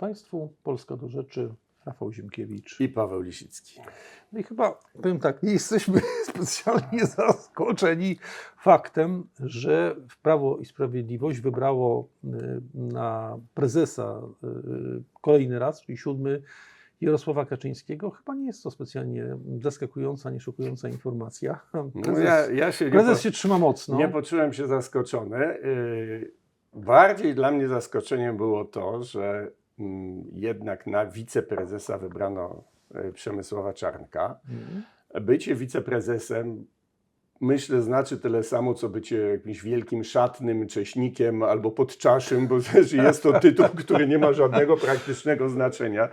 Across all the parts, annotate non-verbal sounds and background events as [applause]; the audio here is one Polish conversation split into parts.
Państwu. Polska do rzeczy. Rafał Ziemkiewicz. I Paweł Lisicki. No i chyba, powiem tak, nie jesteśmy [laughs] specjalnie zaskoczeni faktem, że w Prawo i Sprawiedliwość wybrało y, na prezesa y, kolejny raz, czyli siódmy, Jarosława Kaczyńskiego. Chyba nie jest to specjalnie zaskakująca, nie szokująca informacja. [laughs] No Prezes, ja, ja się, prezes po, się trzyma mocno. nie poczułem się zaskoczony. Bardziej dla mnie zaskoczeniem było to, że jednak na wiceprezesa wybrano yy, Przemysława Czarnka. Mhm. Bycie wiceprezesem myślę znaczy tyle samo, co bycie jakimś wielkim szatnym cześnikiem albo podczaszym, bo też jest to tytuł, [laughs] który nie ma żadnego praktycznego znaczenia.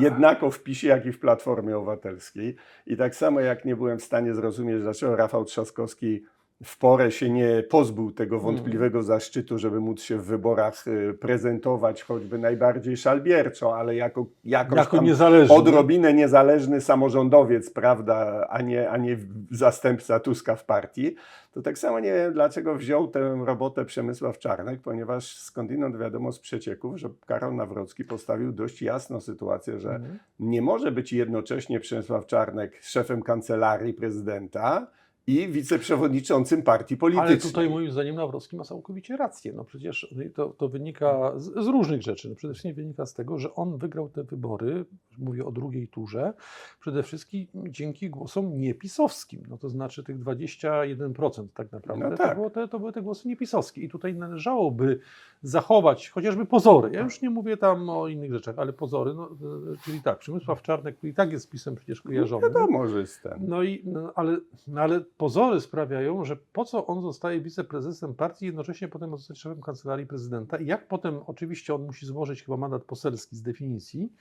Jednako w PiSie, jak i w Platformie Obywatelskiej. I tak samo jak nie byłem w stanie zrozumieć, dlaczego Rafał Trzaskowski w porę się nie pozbył tego wątpliwego zaszczytu, żeby móc się w wyborach y, prezentować choćby najbardziej szalbierczo, ale jako, jakoś Jako niezależny. odrobinę niezależny samorządowiec, prawda, a nie, a nie zastępca Tuska w partii, to tak samo nie wiem, dlaczego wziął tę robotę Przemysław Czarnek, ponieważ skądinąd wiadomo z przecieków, że Karol Nawrocki postawił dość jasną sytuację, że Mhm. nie może być jednocześnie Przemysław Czarnek szefem kancelarii prezydenta i wiceprzewodniczącym partii politycznej. Ale tutaj moim zdaniem Nawrocki ma całkowicie rację. No przecież to, to wynika z, z różnych rzeczy. No przede wszystkim wynika z tego, że on wygrał te wybory, mówię o drugiej turze, przede wszystkim dzięki głosom niepisowskim. No to znaczy tych 21% tak naprawdę. No tak. To, było te, to były te głosy niepisowskie. I tutaj należałoby zachować chociażby pozory. Ja już nie mówię tam o innych rzeczach, ale pozory, no, e, czyli tak, Przemysław Czarnek, który i tak jest pisem przecież kojarzony. Wiadomo, że jest ten. No i, no, ale, no, ale pozory sprawiają, że po co on zostaje wiceprezesem partii, jednocześnie potem ma zostać szefem kancelarii prezydenta i jak potem, oczywiście on musi złożyć chyba mandat poselski z definicji,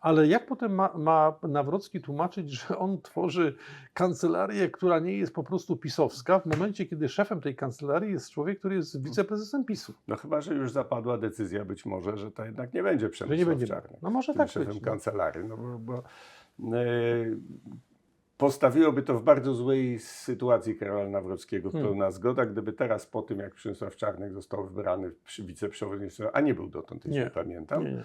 ale jak potem ma, ma Nawrocki tłumaczyć, że on tworzy kancelarię, która nie jest po prostu pisowska, w momencie, kiedy szefem tej kancelarii jest człowiek, który jest wiceprezesem PiSu. No chyba, że już zapadła decyzja być może, że to jednak nie będzie Że Przemysław nie będzie. Czarnek. No może tak szefem być. No. kancelarii. No bo, bo, e, postawiłoby to w bardzo złej sytuacji Karola Nawrockiego. Hmm. Pełna zgoda, gdyby teraz po tym, jak Przemysław Czarnek został wybrany przy wiceprzewodniczącym, a nie był dotąd, jeśli Nie. pamiętam, Nie,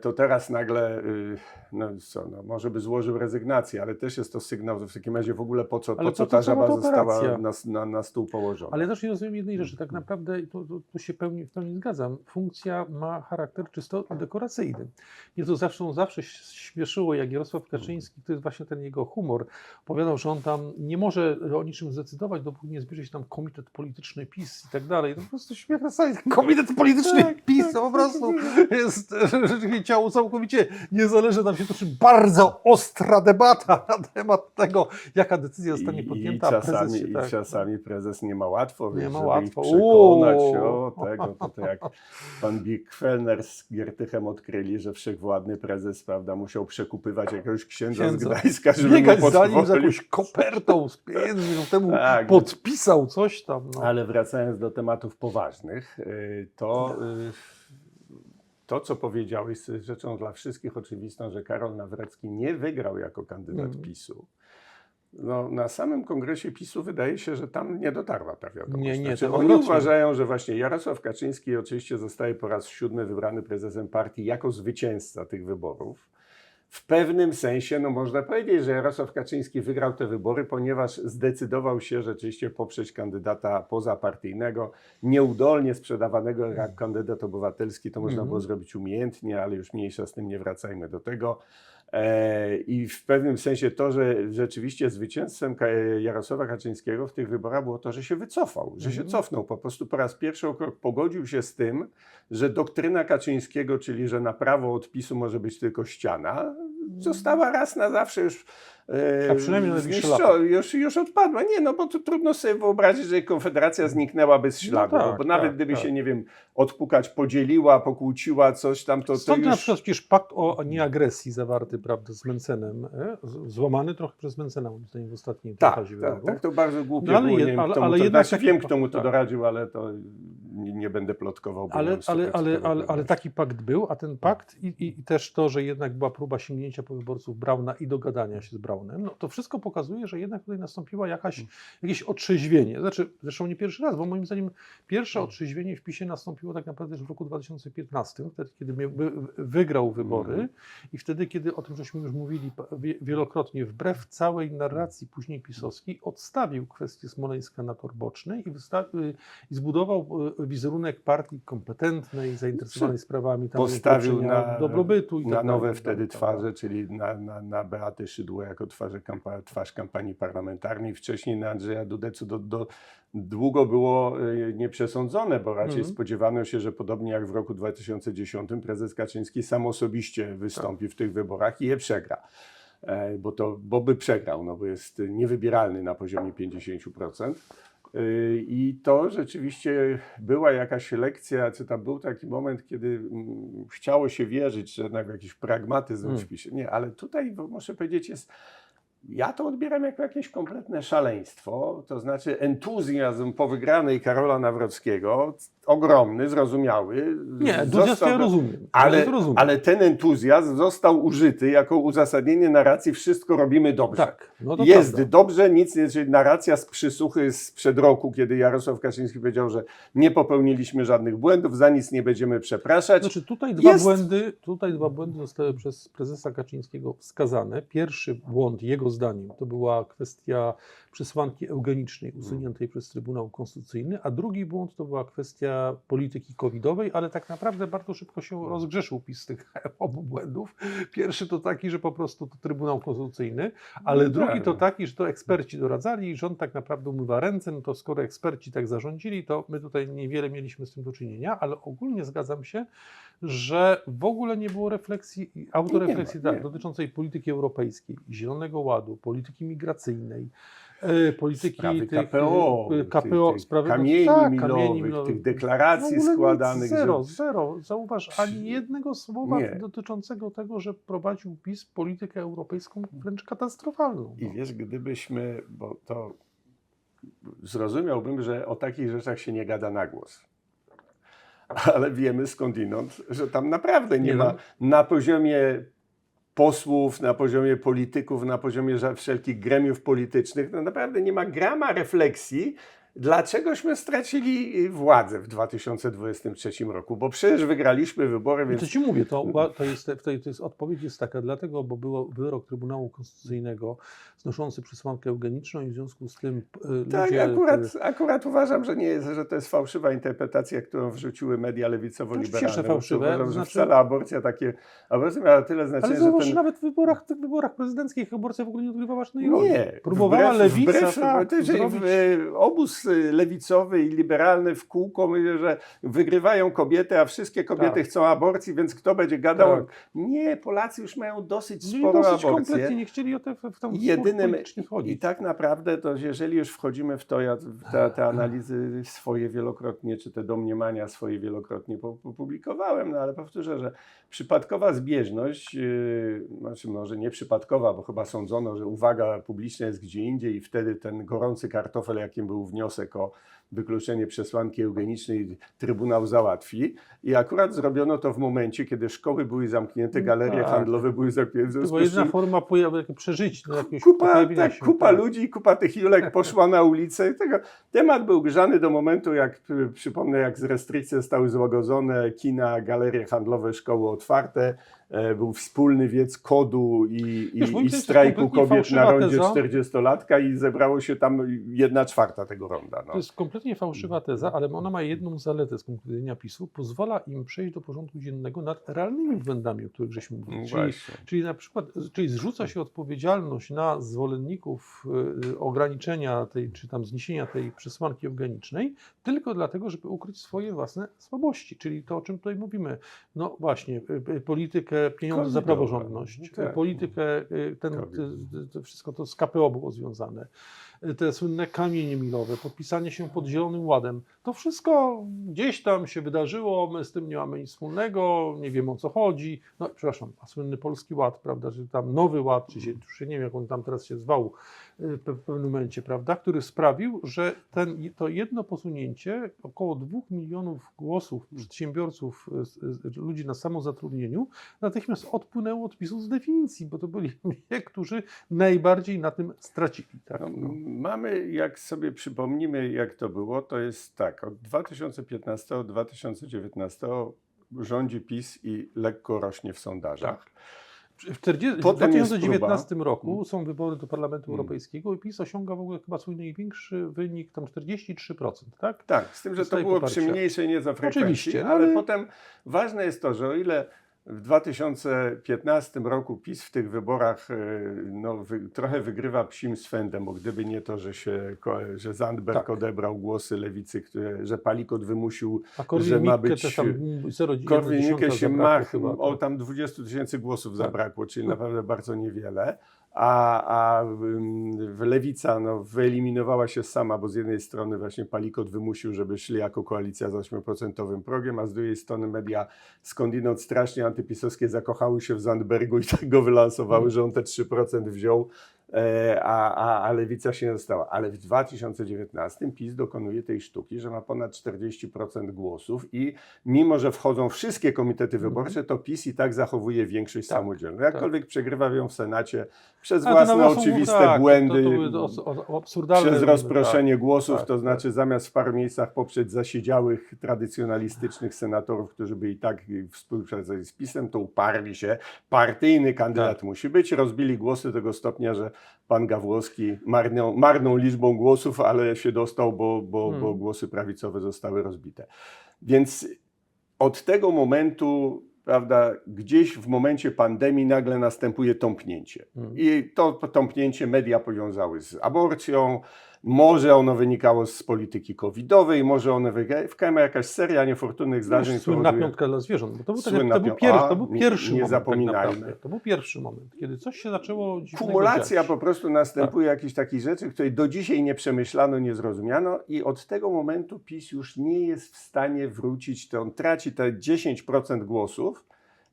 to teraz nagle, y, no co, no, może by złożył rezygnację, ale też jest to sygnał, że w takim razie w ogóle po co, Ale po co ta żaba ta została na, na, na stół położona. Ale też nie rozumiem jednej rzeczy. Tak naprawdę, tu, tu, tu się pełni, w pełni zgadzam, funkcja ma charakter czysto dekoracyjny. Mnie to zawsze, zawsze śmieszyło, jak Jarosław Kaczyński, to jest właśnie ten jego humor, opowiadał, że on tam nie może o niczym zdecydować, dopóki nie zbierze się tam komitet polityczny PiS i tak dalej. To po prostu śmiech na sali. Komitet polityczny Tak, PiS tak, to po tak, prostu tak, jest e, ciało całkowicie niezależne. Tam się toczy bardzo ostra debata na temat tego, jaka decyzja zostanie I, podjęta. i prezes czasami, i tak- czasami prezes nie ma łatwo, Nie więc ma żeby łatwo. ich przekonać Uuu. o tego, to, to jak pan Birkwellner z Giertychem odkryli, że wszechwładny prezes prawda, musiał przekupywać jakiegoś księdza, Księdza. z Gdańska, żeby biegać mu za nim z jakąś kopertą z pieniędzmi, no temu Tak. podpisał coś tam. No. Ale wracając do tematów poważnych, y, to y, to, co powiedziałeś, jest rzeczą dla wszystkich oczywistą, że Karol Nawrocki nie wygrał jako kandydat Mhm. PiSu. No, na samym kongresie PiSu wydaje się, że tam nie dotarła ta wiadomość. Nie, nie, znaczy, oni uważają, że właśnie Jarosław Kaczyński oczywiście zostaje po raz siódmy wybrany prezesem partii jako zwycięzca tych wyborów. W pewnym sensie, no można powiedzieć, że Jarosław Kaczyński wygrał te wybory, ponieważ zdecydował się rzeczywiście poprzeć kandydata pozapartyjnego, nieudolnie sprzedawanego jak kandydat obywatelski. To można Mhm. było zrobić umiejętnie, ale już mniejsza z tym, nie wracajmy do tego. E, I w pewnym sensie to, że rzeczywiście zwycięstwem Ka- Jarosława Kaczyńskiego w tych wyborach było to, że się wycofał, że się Mhm. cofnął. Po prostu po raz pierwszy o krok pogodził się z tym, że doktryna Kaczyńskiego, czyli że na prawo odpisu może być tylko ściana, została raz na zawsze już. A przynajmniej na zniszczo-. Już, już odpadła. Nie, no bo to trudno sobie wyobrazić, że Konfederacja zniknęła bez śladu. tak, bo, nawet tak, gdyby tak. się, nie wiem, odpukać, podzieliła, pokłóciła coś tam, to, to Stąd na już... przykład przecież pakt o nieagresji zawarty prawda, z Mencenem, e, złamany trochę przez Mencena, moim zdaniem, w ostatniej Tak, tak, tak, to bardzo głupie No, ale było, je- nie wiem, ale- kto mu ale to, jednak znaczy, wiem, kto mu to tak. doradził, ale to nie, nie będę plotkował. Ale, ale, ale, ale, ale taki pakt był, a ten pakt i, i, i też to, że jednak była próba sięgnięcia po wyborców Brauna i dogadania się z Braunem, Braunem, no to wszystko pokazuje, że jednak tutaj nastąpiła jakaś, jakieś otrzeźwienie. Znaczy, zresztą nie pierwszy raz, bo moim zdaniem pierwsze otrzeźwienie w PiSie nastąpiło tak naprawdę już w roku 2015, wtedy kiedy wygrał wybory Mhm. i wtedy, kiedy o tym żeśmy już mówili wielokrotnie, wbrew całej narracji później pisowskiej, odstawił kwestię Smoleńska na tor boczny i, y, i zbudował y, wizerunek partii kompetentnej, zainteresowanej sprawami tam Postawił na, dobrobytu i na tak nowe tak wtedy dalej. twarze, czyli na, na, na Beatę Szydło jako twarze kampa, twarz kampanii parlamentarnej, wcześniej na Andrzeja Dudę, co do, do, długo było y, nieprzesądzone, bo raczej Mhm. spodziewano się, że podobnie jak w roku 2010 prezes Kaczyński sam osobiście wystąpi Tak. w tych wyborach i je przegra. E, Bo, to, bo by przegrał, no bo jest niewybieralny na poziomie 50%. Y, I to rzeczywiście była jakaś lekcja, czy tam był taki moment, kiedy mm, chciało się wierzyć, że jednak jakiś pragmatyzm Mm. w PiSie. Nie, ale tutaj muszę powiedzieć, jest. Ja to odbieram jako jakieś kompletne szaleństwo, to znaczy entuzjazm po wygranej Karola Nawrockiego, ogromny, zrozumiały. Nie, entuzjazm ja rozumiem. ale, rozumiem. ale ten entuzjazm został użyty jako uzasadnienie narracji wszystko robimy dobrze. tak, no to Jest prawda. dobrze, nic nie, czyli narracja z przysłuchy sprzed roku, kiedy Jarosław Kaczyński powiedział, że nie popełniliśmy żadnych błędów, za nic nie będziemy przepraszać. Znaczy tutaj dwa, Jest- błędy, tutaj dwa błędy zostały przez prezesa Kaczyńskiego wskazane. Pierwszy błąd, jego zdaniem, to była kwestia przesłanki eugenicznej usuniętej przez Trybunał Konstytucyjny, a drugi błąd to była kwestia polityki covidowej, ale tak naprawdę bardzo szybko się rozgrzeszył PiS z tych [laughs] obu błędów. Pierwszy to taki, że po prostu to Trybunał Konstytucyjny, ale No drugi tak. to taki, że to eksperci doradzali i rząd tak naprawdę umywa ręce, no to skoro eksperci tak zarządzili, to my tutaj niewiele mieliśmy z tym do czynienia, ale ogólnie zgadzam się, że w ogóle nie było refleksji, autorefleksji Nie ma, tak, nie. dotyczącej polityki europejskiej, Zielonego Ładu, polityki migracyjnej, e, polityki Sprawy tych, KPO, e, KPO tych, tych sprawy kamieni, tak, milowych, kamieni milowych. tych deklaracji składanych. Zero, że- zero. Zauważ, ani jednego słowa Nie. dotyczącego tego, że prowadził PiS politykę europejską wręcz katastrofalną. I no. wiesz, gdybyśmy, bo to zrozumiałbym, że o takich rzeczach się nie gada na głos. [laughs] Ale wiemy skądinąd, że tam naprawdę nie, Nie, ma na poziomie posłów, na poziomie polityków, na poziomie wszelkich gremiów politycznych, no naprawdę nie ma grama refleksji, dlaczegośmy stracili y, władzę w 2023 roku, bo przecież wygraliśmy wybory, I więc to ci mówię, to, to, jest, to, to jest odpowiedź jest taka, dlatego, bo był wyrok Trybunału Konstytucyjnego znoszący przesłankę eugeniczną i w związku z tym e, Tak, ludzie... akurat, akurat uważam, że nie jest, że to jest fałszywa interpretacja, którą wrzuciły media lewicowo-liberalne. Bo fałszywe, Uważam, to że znaczy- wcale aborcja takie, aborcja miała tyle znaczenia, Ale że ten... nawet w wyborach, w wyborach prezydenckich aborcja w ogóle nie odgrywała żadnej roli. Nie, Próbowała wbrew- lewica wbrew, tak, to, że zrobić... obóz lewicowy i liberalny w kółko myślę, że wygrywają kobiety, a wszystkie kobiety Tak. chcą aborcji, więc kto będzie gadał? Tak. Nie, Polacy już mają dosyć sporo dosyć aborcję. kompletnie nie chcieli o te, w tą Jedynym, chodzić. I tak naprawdę to jeżeli już wchodzimy w to, ja te, te analizy swoje wielokrotnie, czy te domniemania swoje wielokrotnie opublikowałem, no ale powtórzę, że przypadkowa zbieżność, yy, znaczy może nie przypadkowa, bo chyba sądzono, że uwaga publiczna jest gdzie indziej i wtedy ten gorący kartofel, jakim był wniosek o wykluczenie przesłanki eugenicznej, Trybunał załatwi. I akurat zrobiono to w momencie, kiedy szkoły były zamknięte, No galerie tak. handlowe były zamknięte. To była czym- forma przeżyć, jakiegoś Kupa, tak, kupa tak. ludzi, kupa tych Julek [laughs] poszła na ulicę. Tego, temat był grzany do momentu, jak y, przypomnę, jak z restrykcje zostały złagodzone, kina, galerie handlowe, szkoły otwarte, e, był wspólny wiec kodu i, Wiesz, i, strajku kobiet na rondzie teza. 40-latka i zebrało się tam jedna czwarta tego ronda. No. To jest kompletnie fałszywa teza, ale ona ma jedną zaletę z punktu widzenia PiSu. Pozwala im przejść do porządku dziennego nad realnymi błędami, o których żeśmy No mówili. Czyli, właśnie. czyli na przykład, czyli zrzuca się odpowiedzialność na zwolenników y, ograniczenia tej, czy tam zniesienia tej przesłanki eugenicznej, tylko dlatego, żeby ukryć swoje własne słabości. Czyli to, o czym tutaj mówimy. No właśnie, y, y, politykę pieniądze za praworządność, Tak. y, politykę, y, ten, wszystko to z KPO było związane te słynne kamienie milowe, podpisanie się pod Zielonym Ładem. To wszystko gdzieś tam się wydarzyło, my z tym nie mamy nic wspólnego, nie wiemy o co chodzi. No przepraszam, a słynny Polski Ład, prawda, czy tam Nowy Ład, czy się, już nie wiem jak on tam teraz się zwał, w pe- w pewnym momencie, prawda, który sprawił, że ten, to jedno posunięcie, około dwóch milionów głosów przedsiębiorców, y, y, ludzi na samozatrudnieniu, natychmiast odpłynęło od PiSu z definicji, bo to byli [laughs] ludzie, którzy najbardziej na tym stracili. Tak? No, No. Mamy, jak sobie przypomnimy, jak to było, to jest tak, od 2015 do 2019 rządzi PiS i lekko rośnie w sondażach. W 40, w Potem jest 2019 próba. roku Mm. są wybory do Parlamentu Mm. Europejskiego i PiS osiąga w ogóle chyba swój największy wynik, tam 43%, tak? Tak, z tym, że to Dostaje było poparcia. przy mniejszej nieco frekwencji, Oczywiście, no ale ale- potem ważne jest to, że o ile w 2015 roku PiS w tych wyborach e, no, wy, trochę wygrywa psim swędem, bo gdyby nie to, że się, że Zandberg Tak. odebrał głosy lewicy, które, że Palikot wymusił że ma być, też tam 0,1 Korwin-Mikke się mach, o tak. tam 20 tysięcy głosów Tak. zabrakło, czyli [laughs] naprawdę bardzo niewiele. A, a w Lewica no, wyeliminowała się sama, bo z jednej strony właśnie Palikot wymusił, żeby szli jako koalicja z 8% progiem, a z drugiej strony media skądinąd strasznie antypisowskie zakochały się w Zandbergu i tak go wylansowały, Mm. że on te 3% wziął, a, a, a Lewica się nie dostała. Ale w 2019 PiS dokonuje tej sztuki, że ma ponad 40% głosów i mimo, że wchodzą wszystkie komitety wyborcze, to PiS i tak zachowuje większość Tak, samodzielną. Jakkolwiek przegrywa ją w Senacie przez to własne oczywiste tak, błędy, To, to przez rozproszenie głosów, tak, to tak. znaczy zamiast w paru miejscach poprzeć zasiedziałych, tradycjonalistycznych senatorów, którzy by i tak współpracowali z PiSem, to uparli się, partyjny kandydat Tak. musi być, rozbili głosy tego stopnia, że pan Gawłowski marną, marną liczbą głosów, ale się dostał, bo, bo, bo Hmm. głosy prawicowe zostały rozbite. Więc od tego momentu, prawda, gdzieś w momencie pandemii nagle następuje tąpnięcie. Mm. I to tąpnięcie media powiązały z aborcją. Może ono wynikało z polityki covidowej, może ono wynikało, w KM jakaś seria niefortunnych zdarzeń. No, Słynna powoduje- piątka dla zwierząt. Bo to, był tak, to, był A, to był nie- pierwszy nie moment. zapominajmy. Tak to był pierwszy moment, kiedy coś się zaczęło Kumulacja dziać. po prostu następuje jakichś takich rzeczy, której do dzisiaj nie przemyślano, nie zrozumiano i od tego momentu PiS już nie jest w stanie wrócić, to on traci te 10% głosów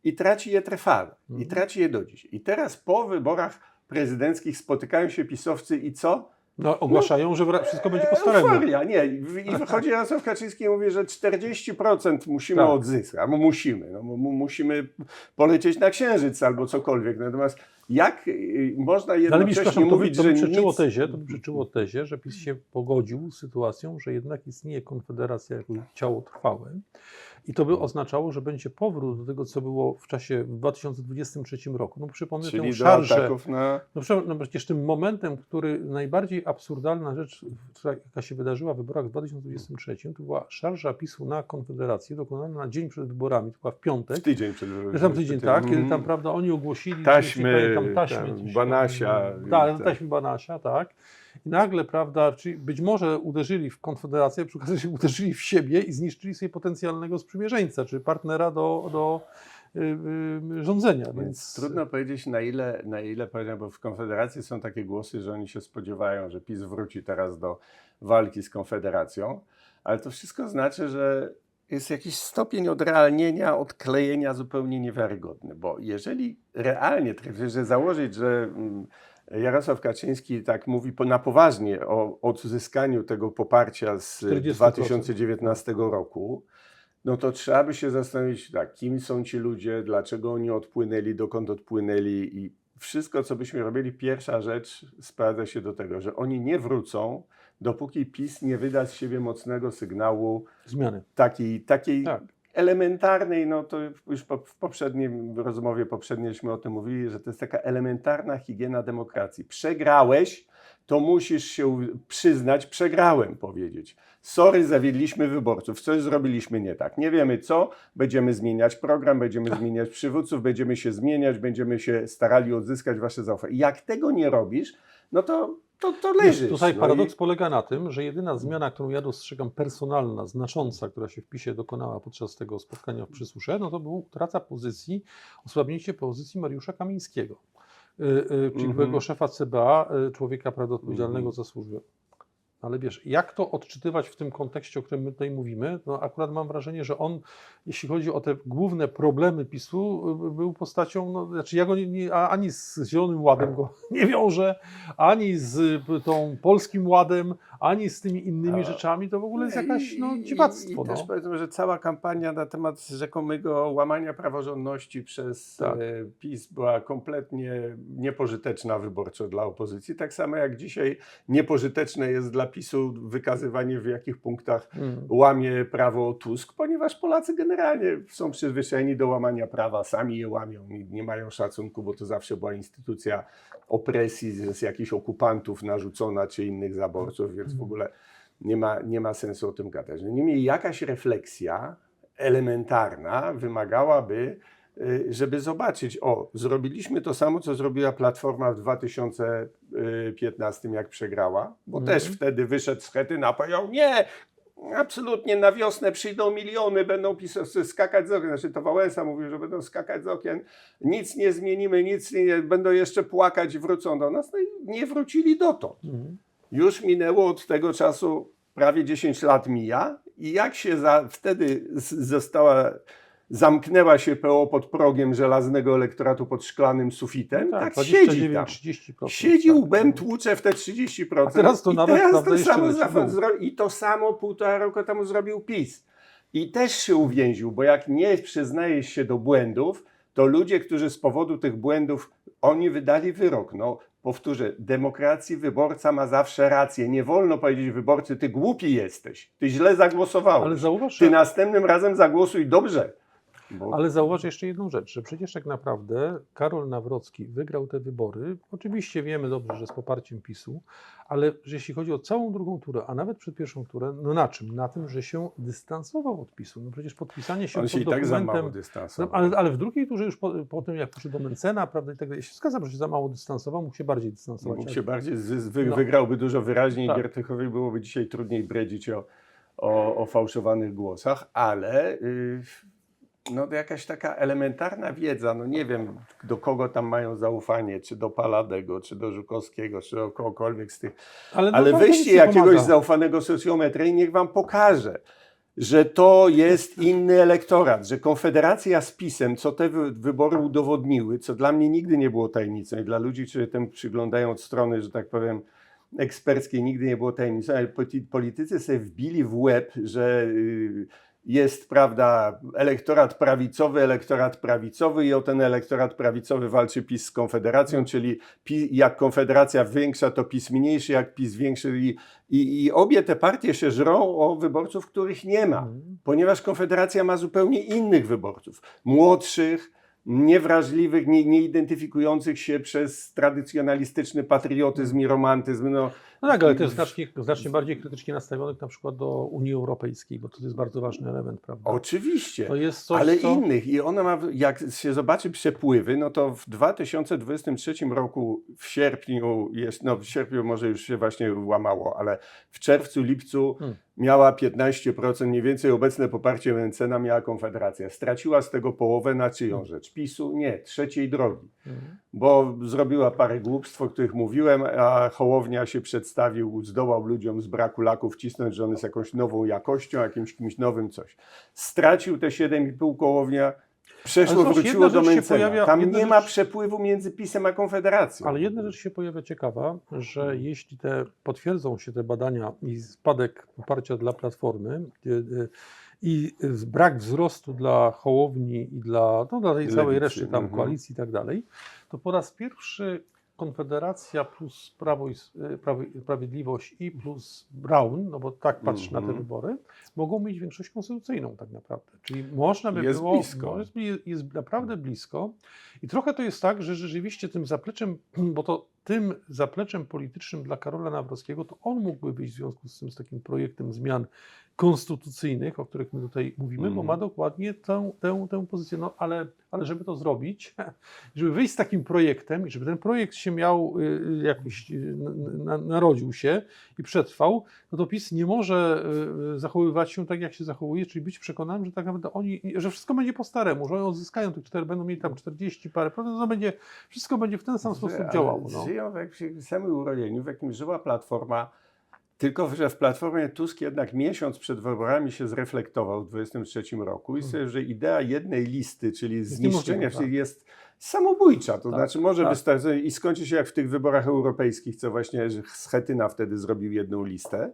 i traci je trwale. I Mhm. traci je do dziś. I teraz po wyborach prezydenckich spotykają się pisowcy i co? No, ogłaszają, że wra- wszystko będzie po staremu. Euforia, nie. I I wychodzi Jarosław Kaczyński i mówi, że 40% musimy Tak. odzyskać, albo musimy, no, mu- mu- musimy polecieć na księżyc albo cokolwiek. Natomiast jak y, można No, ale jednocześnie to by, mówić, to by że przeczyło nic... tezie, to przeczyło tezie, że PiS się pogodził z sytuacją, że jednak istnieje konfederacja jako ciało trwałe i to by oznaczało, że będzie powrót do tego, co było w czasie w 2023 roku. No przypomnę Czyli tę szarżę, na... No, no przecież tym momentem, który najbardziej absurdalna rzecz, jaka się wydarzyła w wyborach w 2023, to była szarża PiSu na Konfederację dokonana na dzień przed wyborami, to była w piątek. W tydzień przed Że tam tydzień, tak, kiedy tam, Mhm. prawda, oni ogłosili Taśmy, pamiętam, taśmy, tam, Banasia, tam, Tak, no, tak. taśmy Banasia, tak. I nagle, prawda, czyli być może uderzyli w Konfederację, przy okazji uderzyli w siebie i zniszczyli sobie potencjalnego sprzymierzeńca, czy partnera do, do y, y, rządzenia, Więc więc... trudno powiedzieć na ile, na ile powiedziałem, bo w Konfederacji są takie głosy, że oni się spodziewają, że PiS wróci teraz do walki z Konfederacją, ale to wszystko znaczy, że jest jakiś stopień odrealnienia, odklejenia zupełnie niewiarygodny, bo jeżeli realnie, że założyć, że mm, Jarosław Kaczyński tak mówi na poważnie o odzyskaniu tego poparcia z 40%. 2019 roku, no to trzeba by się zastanowić, tak, kim są ci ludzie, dlaczego oni odpłynęli, dokąd odpłynęli i wszystko, co byśmy robili, pierwsza rzecz sprowadza się do tego, że oni nie wrócą, dopóki PiS nie wyda z siebie mocnego sygnału Zmiany. takiej, takiej Tak. Elementarnej, no to już po, w poprzednim rozmowie poprzednieśmy o tym mówili, że to jest taka elementarna higiena demokracji. Przegrałeś, to musisz się przyznać, przegrałem, powiedzieć. Sorry, zawiedliśmy wyborców, coś zrobiliśmy nie tak. Nie wiemy co, będziemy zmieniać program, będziemy zmieniać przywódców, będziemy się zmieniać, będziemy się starali odzyskać wasze zaufanie. Jak tego nie robisz, no to, to, to Wiesz, leżysz. tutaj no paradoks i- polega na tym, że jedyna zmiana, którą ja dostrzegam, personalna, znacząca, która się w PiSie dokonała podczas tego spotkania w Przysusze, no to była utrata pozycji, osłabnięcie pozycji Mariusza Kamińskiego, y, y, czyli Mhm. byłego szefa CBA, y, człowieka prawda odpowiedzialnego Mhm. za służbę. Ale wiesz, jak to odczytywać w tym kontekście, o którym my tutaj mówimy? No akurat mam wrażenie, że on, jeśli chodzi o te główne problemy PiSu, y, był postacią, no, znaczy ja go nie, nie, ani z Zielonym Ładem go [laughs] nie wiążę, ani z tą Polskim Ładem, ani z tymi innymi rzeczami, to w ogóle jest I- jakaś no, i- i- dziwactwo. I też no. powiedzmy, że cała kampania na temat rzekomego łamania praworządności przez Tak. e, PiS była kompletnie niepożyteczna wyborczo dla opozycji. Tak samo jak dzisiaj niepożyteczne jest dla Wykazywanie w jakich punktach Mm. łamie prawo Tusk, ponieważ Polacy generalnie są przyzwyczajeni do łamania prawa, sami je łamią i nie mają szacunku, bo to zawsze była instytucja opresji z, z jakichś okupantów narzucona czy innych zaborców, więc w ogóle nie ma, nie ma sensu o tym gadać. No Niemniej jakaś refleksja elementarna wymagałaby, żeby zobaczyć, o, zrobiliśmy to samo, co zrobiła Platforma w 2015, jak przegrała, bo Mhm. też wtedy wyszedł z Chetyna, powiedział, nie, absolutnie na wiosnę przyjdą miliony, będą pisać, skakać z okien. Znaczy to Wałęsa mówił, że będą skakać z okien, nic nie zmienimy, nic nie, będą jeszcze płakać, wrócą do nas. No i nie wrócili dotąd. Mm. Już minęło od tego czasu prawie 10 lat mija i jak się za, wtedy została, zamknęła się PO pod progiem żelaznego elektoratu pod szklanym sufitem, No tak, siedzi tam. 29-30%. Siedzi tak. łbem, tłucze w te 30%. A teraz to I nawet, teraz to samo I to samo półtora roku temu zrobił PiS. I też się uwięził, bo jak nie przyznajesz się do błędów, to ludzie, którzy z powodu tych błędów, oni wydali wyrok. No, powtórzę, demokracji wyborca ma zawsze rację. Nie wolno powiedzieć wyborcy, ty głupi jesteś, ty źle zagłosowałeś. Ale zauważ, Ty następnym razem zagłosuj dobrze. Bo Ale zauważ jeszcze jedną rzecz, że przecież tak naprawdę Karol Nawrocki wygrał te wybory. Oczywiście wiemy dobrze, że z poparciem PiSu, ale że jeśli chodzi o całą drugą turę, a nawet przed pierwszą turę, no na czym? Na tym, że się dystansował od PiSu. No przecież podpisanie się on pod się i tak za mało dokumentem... No, dystansował. ale, ale w drugiej turze już po, po tym, jak poszedł do Mencena, prawda, i tak dalej, ja się zgadzam, że się za mało dystansował, mógł się bardziej dystansować. Mógł się bardziej, z, wy, No. wygrałby dużo wyraźniej, Tak. Giertychowi byłoby dzisiaj trudniej bredzić o, o, o fałszowanych głosach, ale y, no, jakaś taka elementarna wiedza, no nie wiem do kogo tam mają zaufanie, czy do Paladego, czy do Żukowskiego, czy do kogokolwiek z tych, Ale, ale nie jakiegoś pomaga. zaufanego socjometra i niech wam pokaże, że to jest inny elektorat, że Konfederacja z PiSem, co te wy- wybory udowodniły, co dla mnie nigdy nie było tajemnicą i dla ludzi, którzy temu przyglądają od strony, że tak powiem, eksperckiej, nigdy nie było tajemnicą, ale politycy sobie wbili w łeb, że y, jest, prawda, elektorat prawicowy, elektorat prawicowy i o ten elektorat prawicowy walczy PiS z Konfederacją, czyli PiS, jak Konfederacja większa, to PiS mniejszy, jak PiS większy i, i, i obie te partie się żrą o wyborców, których nie ma, Mhm. ponieważ Konfederacja ma zupełnie innych wyborców, młodszych, niewrażliwych, nie, nie identyfikujących się przez tradycjonalistyczny patriotyzm i romantyzm. No, No tak, ale też znacznie, znacznie bardziej krytycznie nastawionych na przykład do Unii Europejskiej, bo to jest bardzo ważny element, prawda? oczywiście. To jest coś, ale co... innych. I ona ma, jak się zobaczy przepływy, no to w 2023 roku w sierpniu, jest, no w sierpniu może już się właśnie łamało, ale w czerwcu, lipcu Hmm. miała 15%, mniej więcej obecne poparcie Mencena miała Konfederacja. Straciła z tego połowę na czyją rzecz? PiSu? Nie, trzeciej drogi. Mhm. Bo zrobiła parę głupstw, o których mówiłem, a Hołownia się przedstawił, zdołał ludziom z braku laków wcisnąć, że on jest jakąś nową jakością, jakimś kimś nowym coś. Stracił te 7,5 Hołownia, przeszło, zobacz, wróciło do Mencena. pojawia- Tam nie ma rzecz- przepływu między PiSem a Konfederacją. Ale jedna rzecz się pojawia ciekawa, że jeśli te potwierdzą się te badania i spadek poparcia dla Platformy y, y, i y, brak wzrostu dla Hołowni i dla, no, dla tej całej Lewicy, reszty tam mhm. koalicji i tak dalej, to po raz pierwszy Konfederacja plus Prawo i, y, Prawo i Sprawiedliwość i plus Brown, no bo tak patrz na te Mhm. wybory, mogą mieć większość konstytucyjną tak naprawdę. Czyli można by Jest było... blisko. Jest, jest naprawdę blisko. I trochę to jest tak, że rzeczywiście tym zapleczem, [clears throat] bo to tym zapleczem politycznym dla Karola Nawrockiego, to on mógłby być w związku z tym z takim projektem zmian konstytucyjnych, o których my tutaj mówimy, bo Mhm. ma dokładnie tę, tę, tę pozycję. No ale, ale żeby to zrobić, [laughs] żeby wyjść z takim projektem i żeby ten projekt się miał, y, jakoś y, na, narodził się i przetrwał, no to PiS nie może y, zachowywać się tak, jak się zachowuje, czyli być przekonanym, że tak naprawdę oni, że wszystko będzie po staremu, że oni odzyskają tych cztery, będą mieli tam 40 parę procent, to będzie, wszystko będzie w ten sam sposób działało. No. Żyją w samym urojeniu, w jakim żyła Platforma Tylko, że w Platformie Tusk jednak miesiąc przed wyborami się zreflektował w 2023 roku i Hmm. sobie, że idea jednej listy, czyli Jest zniszczenia, czyli jest samobójcza. To Tak, znaczy może tak. wystarczy i skończy się jak w tych wyborach europejskich, co właśnie Schetyna wtedy zrobił jedną listę.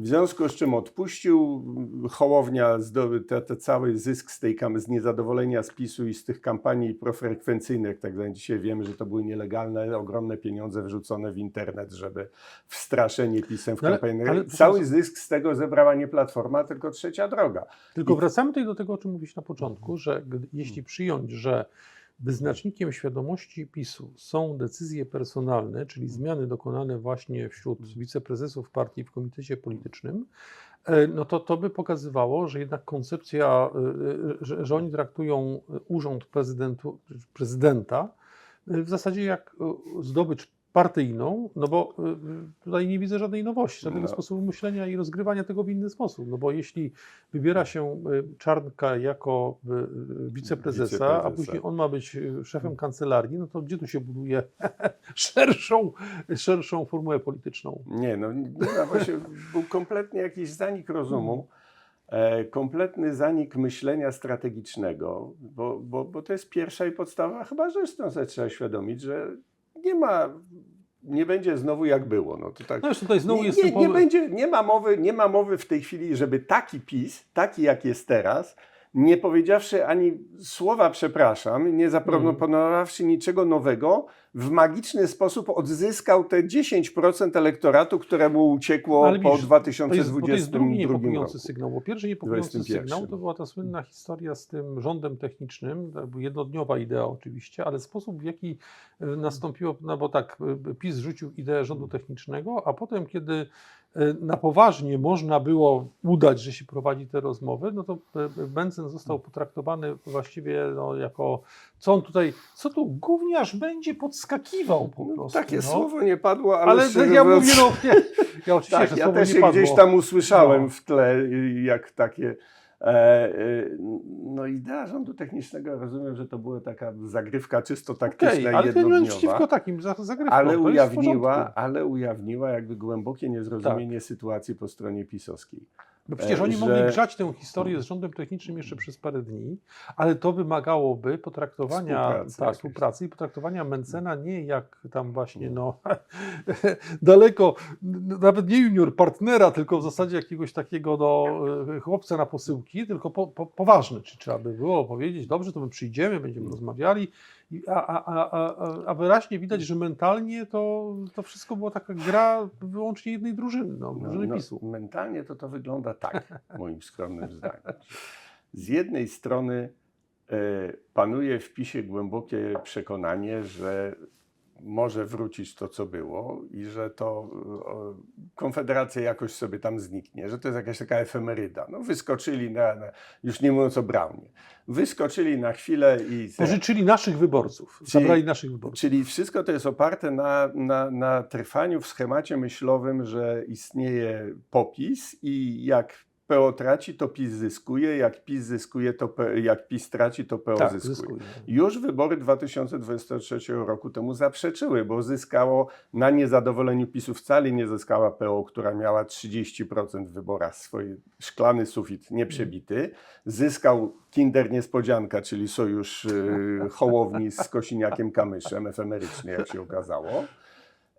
W związku z czym odpuścił Hołownia te, te cały zysk z tej z niezadowolenia z PiSu i z tych kampanii profrekwencyjnych, tak jak dzisiaj wiemy, że to były nielegalne, ogromne pieniądze wrzucone w internet, żeby w straszenie PiSem w No ale- kampanii. ale- Cały zysk z tego zebrała nie Platforma, tylko Trzecia Droga. Tylko I- wracamy tutaj do tego, o czym mówiłeś na początku, że jeśli przyjąć, że wyznacznikiem świadomości PiSu są decyzje personalne, czyli zmiany dokonane właśnie wśród wiceprezesów partii w komitecie politycznym, e, no to to by pokazywało, że jednak koncepcja, e, e, że, że oni traktują urząd prezydentu, prezydenta w zasadzie jak zdobycz partyjną, no bo e, tutaj nie widzę żadnej nowości, żadnego No. sposobu myślenia i rozgrywania tego w inny sposób. No bo jeśli wybiera się e, Czarnka jako e, wiceprezesa, a Wiceprezesa. później on ma być szefem kancelarii, no to gdzie tu się buduje [laughs] szerszą, szerszą formułę polityczną? Nie, no, ma właśnie, był kompletnie jakiś zanik rozumu, e, kompletny zanik myślenia strategicznego, bo, bo, bo to jest pierwsza i podstawowa chyba rzecz, sobie trzeba świadomić, że nie ma, nie będzie znowu jak było. No, to tak, No już tutaj znowu nie, jest nie, nie, typowy... będzie, nie, ma mowy, nie ma mowy w tej chwili, żeby taki PiS, taki jak jest teraz, nie powiedziawszy ani słowa przepraszam, nie zaproponowawszy niczego nowego, w magiczny sposób odzyskał te 10% elektoratu, któremu uciekło Ale po widzisz, To jest, 2022 bo to jest drugi niepokojący roku. sygnał. Bo pierwszy niepokojący 21. sygnał to była ta słynna historia z tym rządem technicznym, jednodniowa idea oczywiście, ale sposób w jaki e, nastąpiło, no bo tak, e, PiS rzucił ideę rządu technicznego, a potem kiedy e, na poważnie można było udać, że się prowadzi te rozmowy, no to e, Benson został potraktowany właściwie no, jako, co on tutaj, co tu gówniarz będzie podskakiwał po No, prostu. takie no. słowo nie padło, ale, Ale ja mówiąc- mówię, no nie, ja oczywiście, Tak, ja też nie się gdzieś tam usłyszałem No. w tle, jak takie. E, e, no idea rządu technicznego, rozumiem, że to była taka zagrywka czysto taktyczna i ale jednodniowa. przeciwko takim za- zagrywkom. Ale ujawniła, ale ujawniła jakby głębokie niezrozumienie Tak. sytuacji po stronie pisowskiej. Bo przecież e, oni że- mogli grzać tę historię z rządem technicznym jeszcze przez parę dni, ale to wymagałoby potraktowania Współpracy jakiejś. współpracy i potraktowania Mencena nie jak tam właśnie no, [laughs] daleko, nawet nie junior partnera, tylko w zasadzie jakiegoś takiego no, e, chłopca na posyłki, tylko po, po, poważne, czy trzeba by było powiedzieć, dobrze, to my przyjdziemy, będziemy Mm. rozmawiali, a, a, a, a, wyraźnie widać, że mentalnie to, to wszystko była taka gra wyłącznie jednej drużyny, no, No, drużyny no, PiSu. mentalnie to to wygląda tak, [laughs] moim skromnym zdaniem. Z jednej strony e, panuje w PiSie głębokie przekonanie, że może wrócić to, co było i że to o, Konfederacja jakoś sobie tam zniknie, że to jest jakaś taka efemeryda. No, wyskoczyli na, na już nie mówiąc o Braunie, wyskoczyli na chwilę i... Pożyczyli naszych wyborców, Czyli- zabrali naszych wyborców. Czyli wszystko to jest oparte na, na, na trwaniu w schemacie myślowym, że istnieje popis i jak PO traci, to PiS zyskuje, jak PiS zyskuje, to P, jak PiS traci, to PO tak, zyskuje. zyskują. Już wybory 2023 roku temu zaprzeczyły, bo zyskało na niezadowoleniu PiSu wcale nie zyskała PO, która miała 30% w wyborach, swój szklany sufit nieprzebity. Zyskał Kinder Niespodzianka, czyli sojusz y, [laughs] Hołowni z Kosiniakiem Kamyszem, efemeryczny jak się okazało.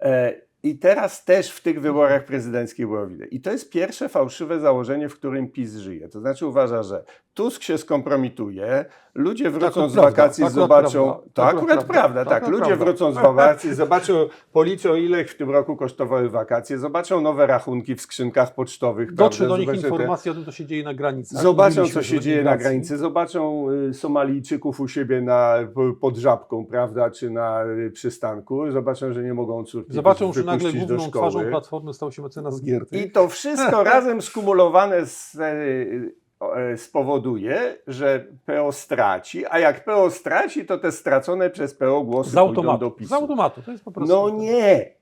E, I teraz też w tych wyborach prezydenckich było widać. I to jest pierwsze fałszywe założenie, w którym PiS żyje. To znaczy uważa, że Tusk się skompromituje, ludzie wrócą z wakacji, zobaczą... prawda, To akurat akurat prawda, tak. Ludzie wrócą z wakacji, zobaczą, policzą ile w tym roku kosztowały wakacje, zobaczą nowe rachunki w skrzynkach pocztowych. Dotrze do nich informacja o tym, co się dzieje na granicy. Zobaczą, co się dzieje na granicy, zobaczą y, Somalijczyków u siebie na, pod żabką, prawda, czy na y, przystanku, zobaczą, że nie mogą córki Zobaczą, że nagle główną twarzą Platformy stał się mecenas Gierty. I to wszystko [laughs] razem skumulowane z, e, e, spowoduje, że PO straci, a jak PO straci, to te stracone przez PO głosy z pójdą automatu. do Z automatu, to jest po prostu. No nie,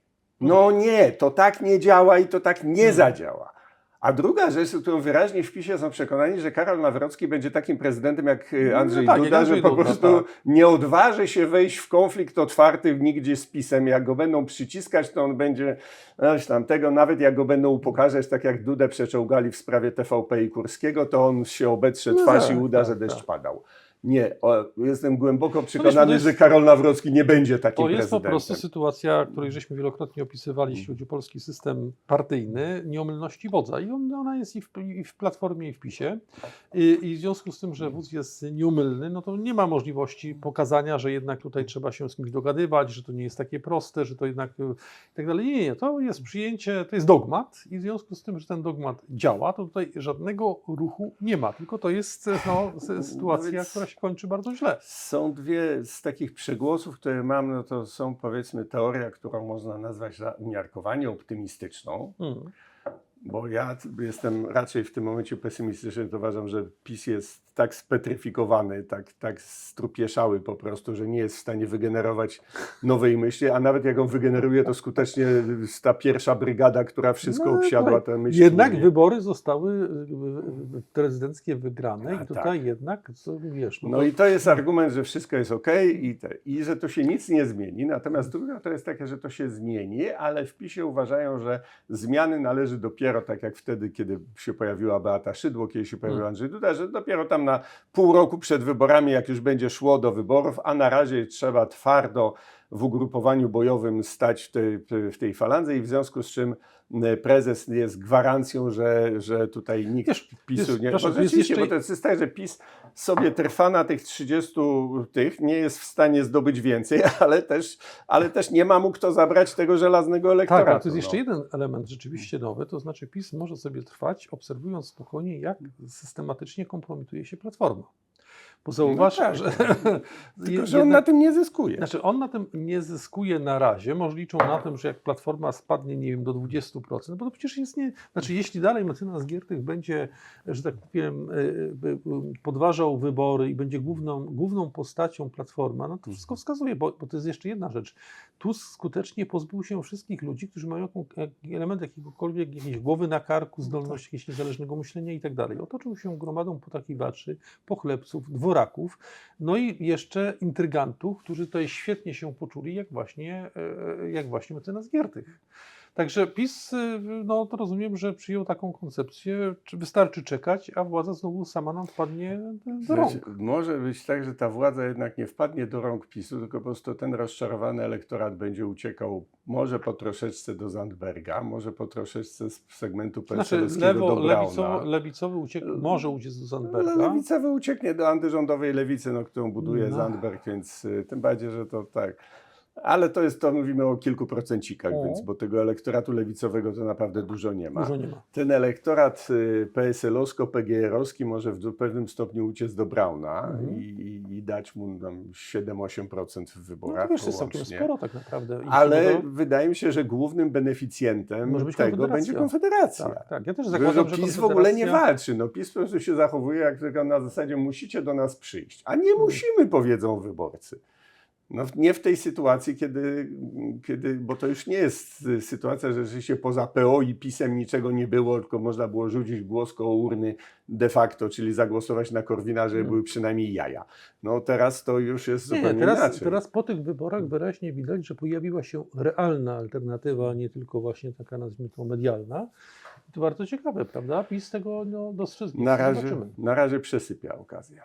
no nie, to tak nie działa i to tak nie Hmm. zadziała. A druga rzecz, o którą wyraźnie w PiSie są przekonani, że Karol Nawrocki będzie takim prezydentem jak e, No Andrzej tak, jak Duda, Andrzej że po Duda, prostu tak. nie odważy się wejść w konflikt otwarty nigdzie z PiSem. Jak go będą przyciskać, to on będzie coś tam tego, nawet jak go będą upokarzać, tak jak Dudę przeczołgali w sprawie TVP i Kurskiego, to on się obetrze No twarz tak, i uda, tak, że deszcz tak. padał. Nie, o, jestem głęboko przekonany, jest- że Karol Nawrocki nie będzie takim To jest po prezydentem. prostu sytuacja, której żeśmy wielokrotnie opisywali, jeśli chodzi o polski system partyjny, nieomylności wodza. I on, ona jest i w, i w Platformie, i w PiSie. I, I w związku z tym, że wódz jest nieomylny, no to nie ma możliwości pokazania, że jednak tutaj trzeba się z kimś dogadywać, że to nie jest takie proste, że to jednak e, i tak dalej. Nie, nie, to jest przyjęcie, to jest dogmat i w związku z tym, że ten dogmat działa, to tutaj żadnego ruchu nie ma, tylko to jest no, sy- sytuacja, która się kończy bardzo źle. Są dwie z takich przegłosów, które mam, no to są powiedzmy teoria, którą można nazwać umiarkowanie optymistyczną, Mm. bo ja jestem raczej w tym momencie pesymistyczny, to uważam, że PiS jest tak spetryfikowany, tak, tak strupieszały po prostu, że nie jest w stanie wygenerować nowej myśli, a nawet jak on wygeneruje, to skutecznie ta pierwsza brygada, która wszystko No, obsiadła tak. te myśli. Jednak nie? wybory zostały y, y, y, prezydenckie wygrane A, i tutaj tak. jednak, co wiesz, no, No to, i to jest argument, że wszystko jest ok i, te, i że to się nic nie zmieni. Natomiast druga to jest takie, że to się zmieni, ale w PiSie uważają, że zmiany należy dopiero, tak jak wtedy, kiedy się pojawiła Beata Szydło, kiedy się pojawił Hmm. Andrzej Duda, że dopiero tam pół roku przed wyborami, jak już będzie szło do wyborów, a na razie trzeba twardo w ugrupowaniu bojowym stać w tej, w tej falandze i w związku z czym m, prezes jest gwarancją, że, że tutaj nikt Wiesz, PiSu jest- nie... proszę, bo jest jeszcze- bo to jest tak, że PiS sobie trwa na tych 30 tych, nie jest w stanie zdobyć więcej, [laughs] ale też, ale też nie ma mu kto zabrać tego żelaznego elektoratu. tak, ale to jest jeszcze no. jeden element rzeczywiście nowy, to znaczy PiS może sobie trwać, obserwując spokojnie, jak systematycznie kompromituje się Platforma. Bo zauważ, tak. że, [laughs] Tylko, że on na tym nie zyskuje. Znaczy on na tym nie zyskuje na razie, może liczą na tym, że jak Platforma spadnie, nie wiem, do 20%, bo to przecież jest nie... Znaczy jeśli dalej mecenas Giertych będzie, że tak powiem, y, y, y, podważał wybory i będzie główną, główną postacią Platforma, no to wszystko wskazuje, bo, bo to jest jeszcze jedna rzecz. Tusk skutecznie pozbył się wszystkich ludzi, którzy mają element jakiegokolwiek, jakiejś głowy na karku, zdolność jakiegoś niezależnego myślenia i tak dalej. Otoczył się gromadą potakiwaczy, pochlebców, dworaków, no i jeszcze intrygantów, którzy tutaj świetnie się poczuli, jak właśnie, e, jak właśnie mecenas Giertych. Także PiS, y, no to rozumiem, że przyjął taką koncepcję, czy wystarczy czekać, a władza znowu sama nam wpadnie do rąk. Znaczy, może być tak, że ta władza jednak nie wpadnie do rąk PiSu, tylko po prostu ten rozczarowany elektorat będzie uciekał może po troszeczce do Zandberga, może po troszeczce z segmentu Znaczy PSL-owskiego lewo, do lewicowy, Brauna. lewicowy uciek, może uciec do No, Zandberga. lewicowy ucieknie do antyrządowej lewicy, no, którą buduje No. Zandberg, więc y, tym bardziej, że to tak. Ale to jest, to mówimy o kilku procencikach, O. więc bo tego elektoratu lewicowego to naprawdę dużo nie ma. Dużo nie ma. Ten elektorat y, PSL-owsko-PGR-owski może w pewnym stopniu uciec do Brauna Mhm. i, i, dać mu tam 7-8% w No wyborach to wiesz, jest całkiem sporo tak naprawdę. I Ale to- wydaje mi się, że głównym beneficjentem tego Konfederacja. będzie Konfederacja. tak, tak. Ja też Że zakładam, że PiS w ogóle nie Konfederacja- walczy. No, PiS po prostu się zachowuje jak tylko na zasadzie musicie do nas przyjść. A nie musimy, powiedzą wyborcy. No, nie w tej sytuacji, kiedy, kiedy, bo to już nie jest y, sytuacja, że rzeczywiście poza PO i PiSem niczego nie było, tylko można było rzucić głos koło urny de facto, czyli zagłosować na Korwina, żeby Hmm. były przynajmniej jaja. No teraz to już jest Nie, zupełnie teraz, inaczej. teraz po tych wyborach wyraźnie widać, że pojawiła się realna alternatywa, nie tylko właśnie taka nazwijmy to medialna. I to bardzo ciekawe, prawda? PiS tego no, dostrzegł. na, razie, Zobaczymy. na razie przesypia okazję.